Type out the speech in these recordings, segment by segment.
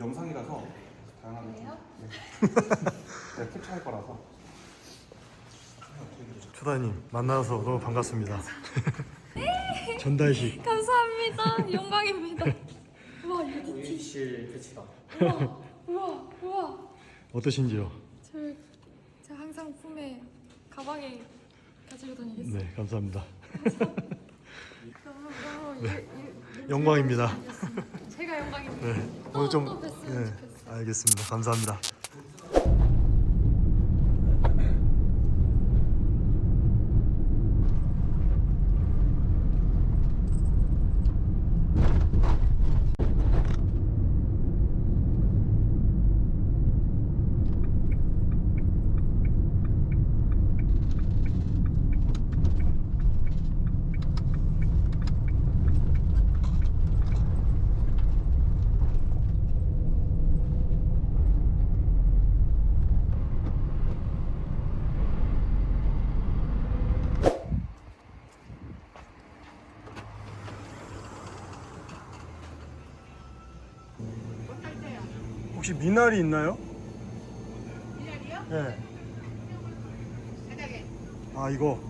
영상이라서 다양하게 좀? 네. 제가 캡처할 거라서 초다님 만나서 너무 반갑습니다. 전달식 감사합니다. 영광입니다. 우와 이거 의실 끝이다. 우와 우와 우와. 어떠신지요? 저, 저 항상 품에 가방에 가지고 다니겠습니다. 네 감사합니다. 너무 너무 일, 일, 일, 영광입니다. 제가 영광입니다. 네 또, 오늘 좀 또 뵀으면 네, 좋겠어요. 알겠습니다. 감사합니다. 혹시 미나리 있나요? 미나리요? 네. 아 이거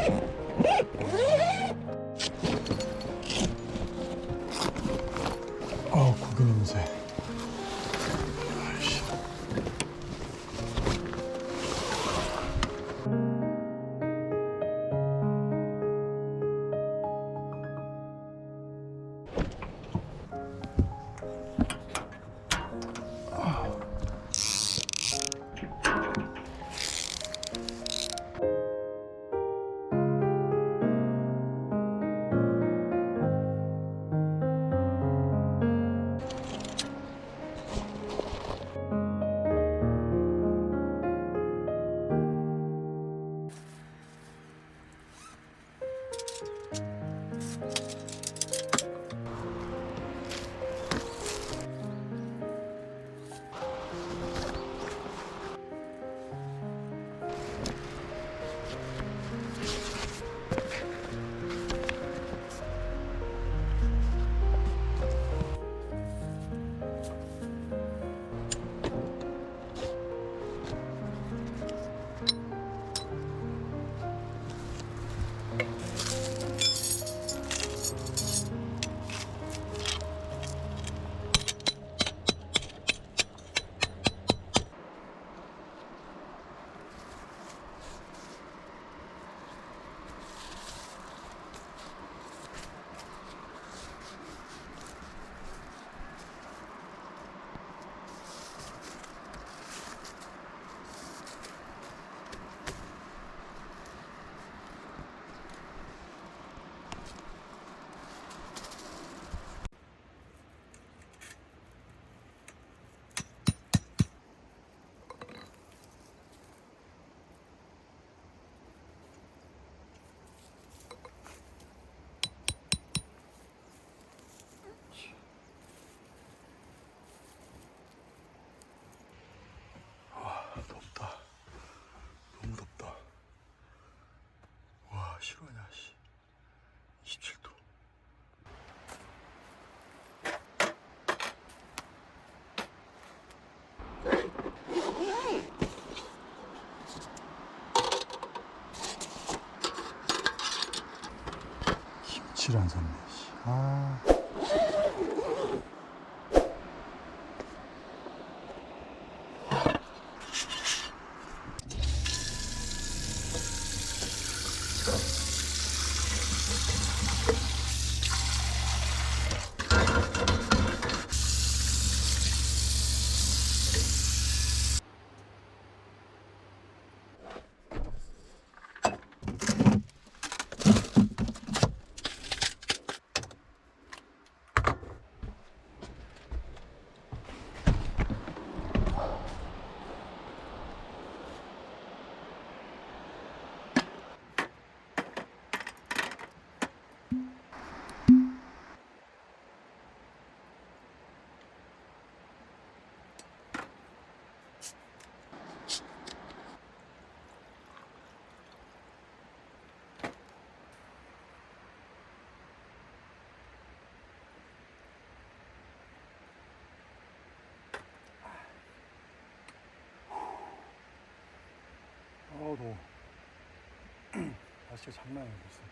Hey! 샀네. 씨. 아. 아우 더워. 날씨가 장난 아니야 벌써.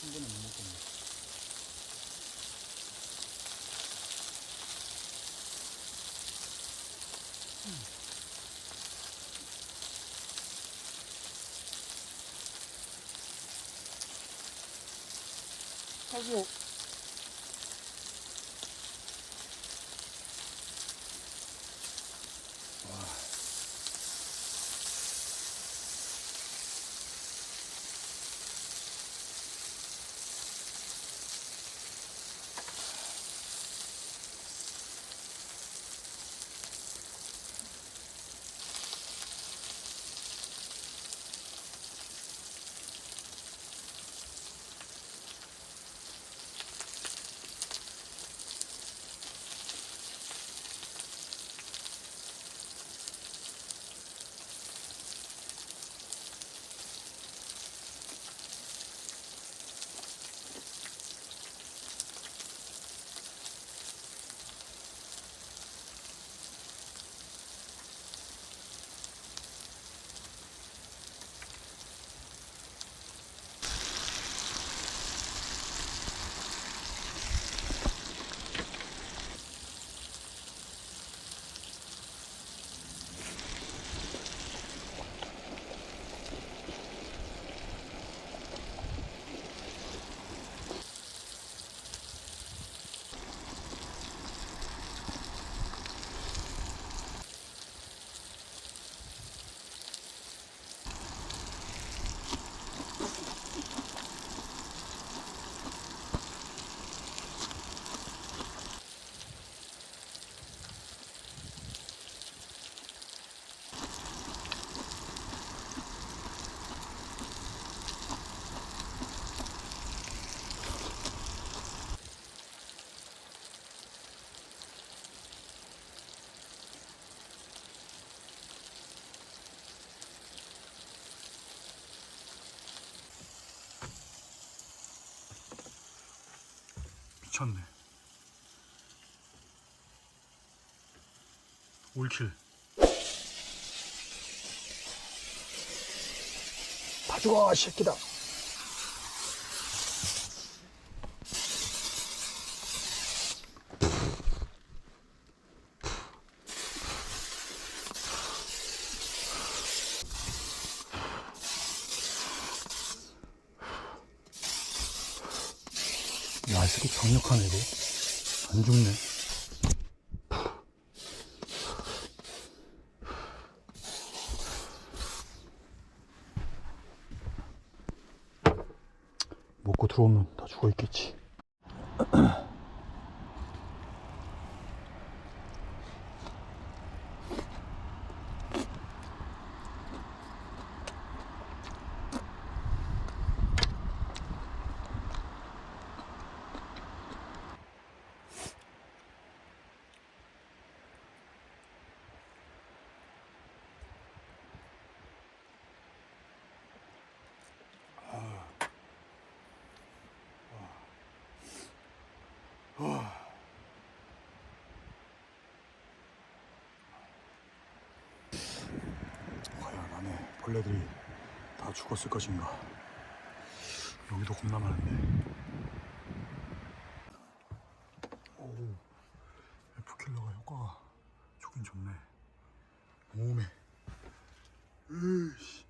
충분히 못 먹겠네. 하 고 미쳤네. 올킬. 다 죽어, 이 새끼다. 새끼 강력하네, 이거. 안 죽네. 먹고 들어오면 다 죽어 있겠지. 과연 안에 벌레들이 다 죽었을 것인가? 여기도 겁나 많은데. 오, F킬러가 효과가 좋긴 좋네. 몸에. 으이씨.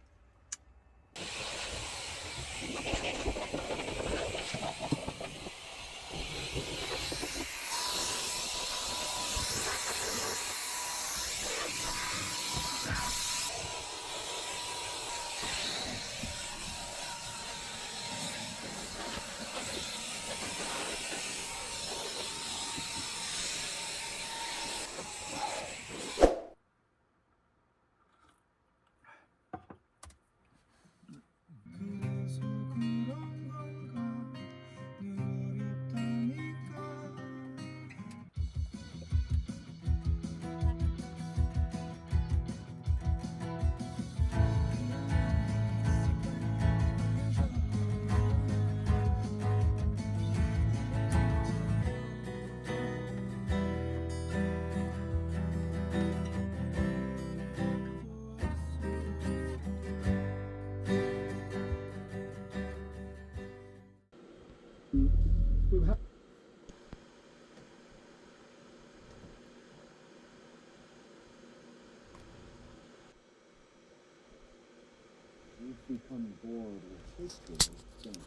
Become bored with history since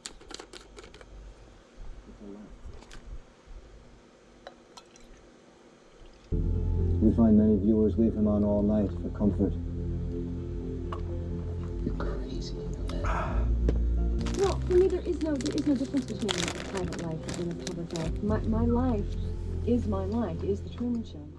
it's a life. We find many viewers leave him on all night for comfort. You're crazy. Well, for me, there is no there is no difference between a private life and a public life. My my life is my life. Is the Truman Show.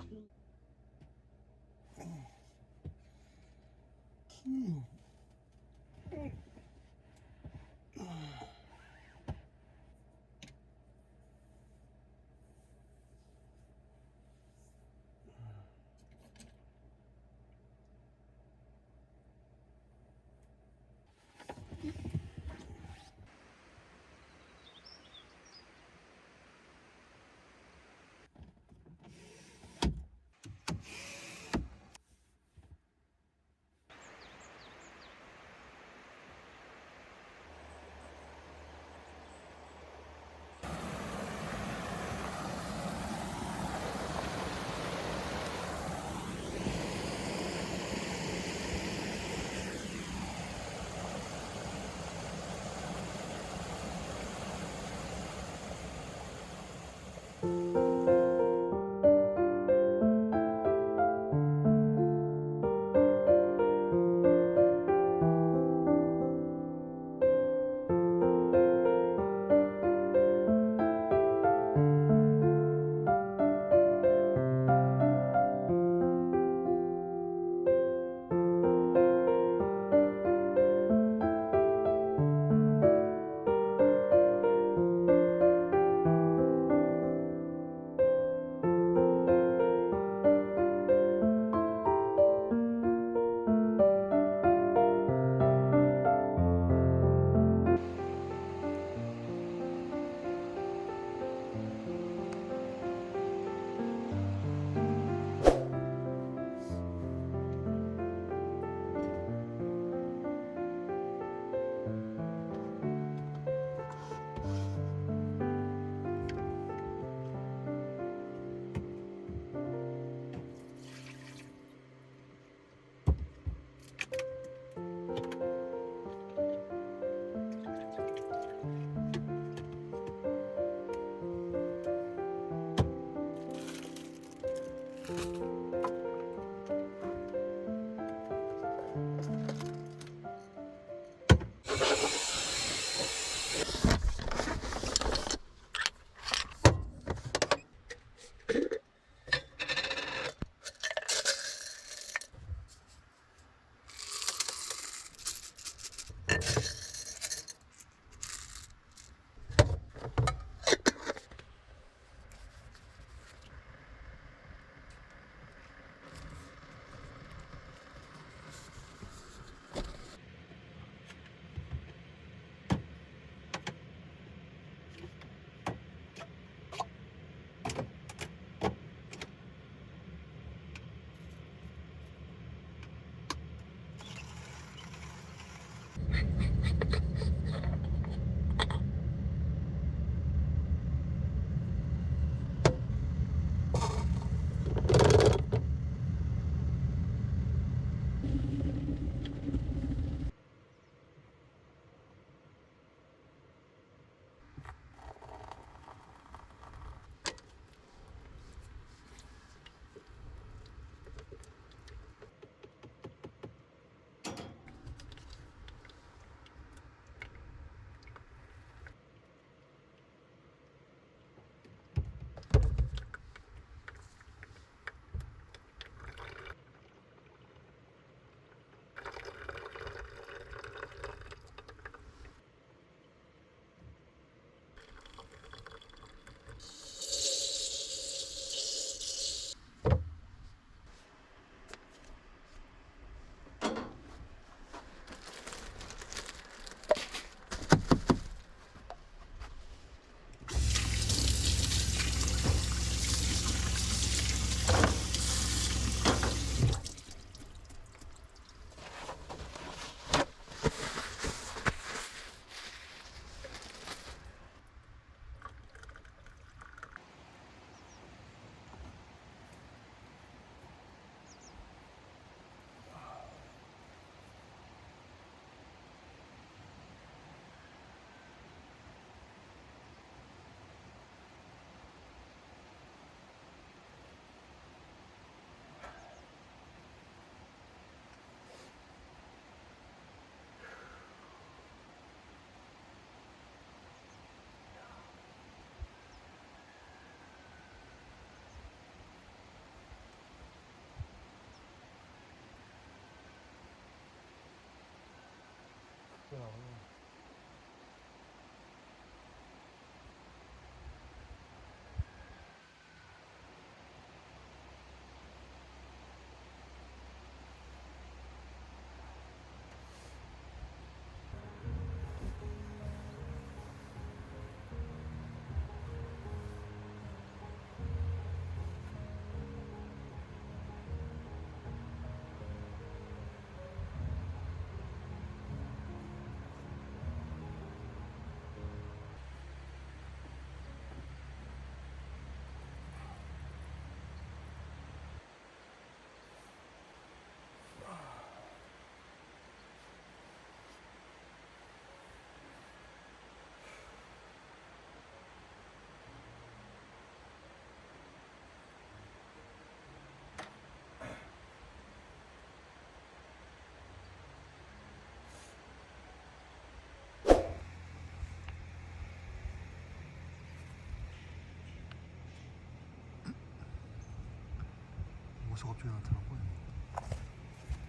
어디서 갑자기 나타난 거야?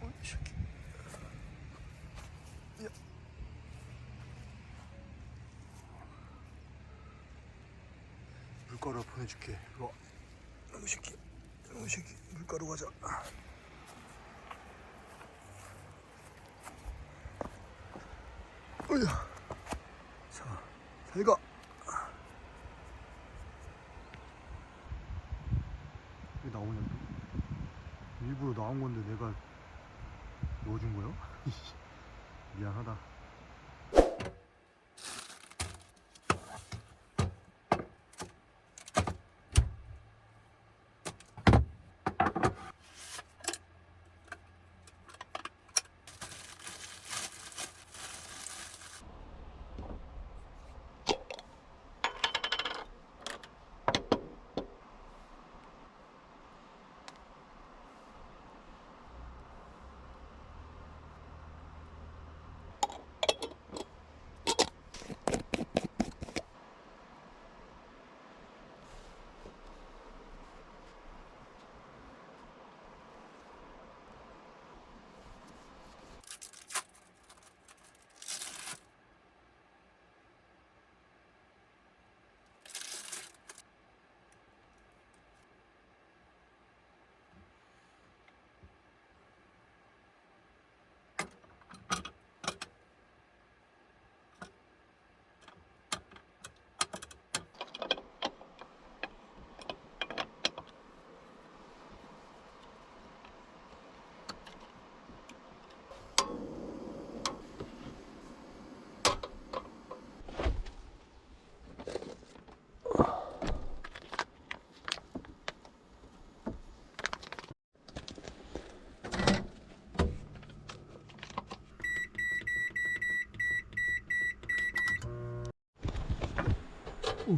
어, 이 새끼. 야. 물가루 보내줄게. 이거 이놈의 새끼, 이놈의 새끼, 물가루 가자. 어야. 자, 잘 가. 왜 나오냐 또? 일부러 나온 건데 내가 넣어준 거야? 미안하다. 오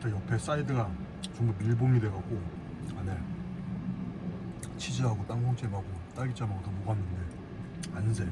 저 옆에 사이드가 전부 밀봉이 돼갖고 안에 치즈하고 땅콩잼하고 딸기잼하고 다 녹았는데 안 새.